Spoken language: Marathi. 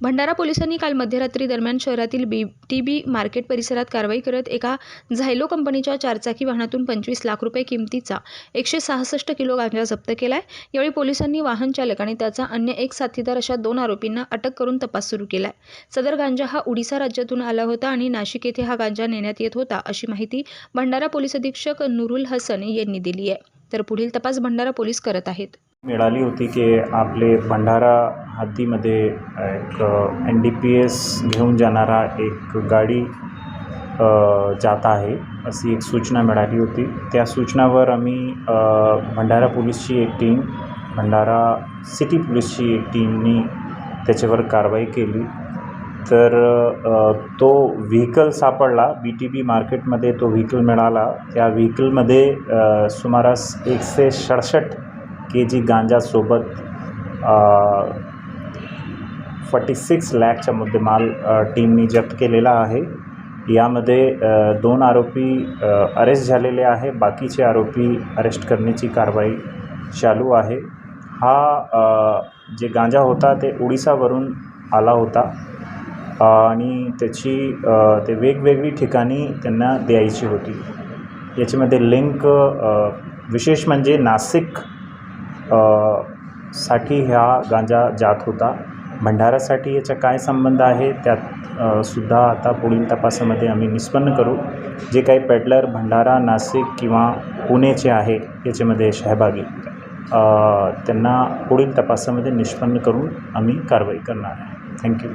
भंडारा पोलिसांनी काल मध्यरात्री दरम्यान शहरातील बी टी बी मार्केट परिसरात कारवाई करत एका झायलो कंपनीच्या चारचाकी वाहनातून पंचवीस लाख रुपये किमतीचा एकशे सहासष्ट किलो गांजा जप्त केला आहे यावेळी पोलिसांनी वाहन चालक आणि त्याचा अन्य एक साथीदार अशा दोन आरोपींना अटक करून तपास सुरू केला आहे सदर गांजा हा उडीसा राज्यातून आला होता आणि नाशिक येथे हा गांजा नेण्यात येत होता अशी माहिती भंडारा पोलीस अधीक्षक नुरुल हसन यांनी दिली आहे. तर पुढील तपास भंडारा पोलीस करत आहेत. मिळाली होती की आपले भंडारा हद्दीमध्ये एक एन डी पी एस घेऊन जाणारा एक गाडी जात आहे अशी एक सूचना मिळाली होती. त्या सूचनावर आम्ही भंडारा पोलीसची एक टीम भंडारा सिटी पोलीसची एक टीमनी त्याच्यावर कारवाई केली. तर तो व्हेकल सापडला बी टी बी मार्केटमध्ये तो व्हेकल मिळाला. त्या व्हेकलमध्ये सुमारास एकशे सडसष्ट के जी गांजासोबत फोर्टी सिक्स लॅकचा मुद्देमाल टीमनी जप्त केलेला आहे. यामध्ये दोन आरोपी अरेस्ट झालेले आहे. बाकीचे आरोपी अरेस्ट करण्याची कारवाई चालू आहे. हा जे गांजा होता ते ओडिसावरून आला होता. आणि त्याची ते वेगवेगळी ठिकाणी त्यांना द्यायची होती. याच्यामध्ये लिंक विशेष म्हणजे नाशिक साठी हा गांजा जात होता. भंडारासाठी याचा काय संबंध आहे? त्यात सुद्धा आता पुढील तपासामध्ये आम्ही निष्पन्न करू. जे काही पेडलर भंडारा नाशिक किंवा पुणेचे आहे याच्यामध्ये सहभागी. त्यांना पुढील तपासामध्ये निष्पन्न करून आम्ही कारवाई करणार आहे. थँक्यू.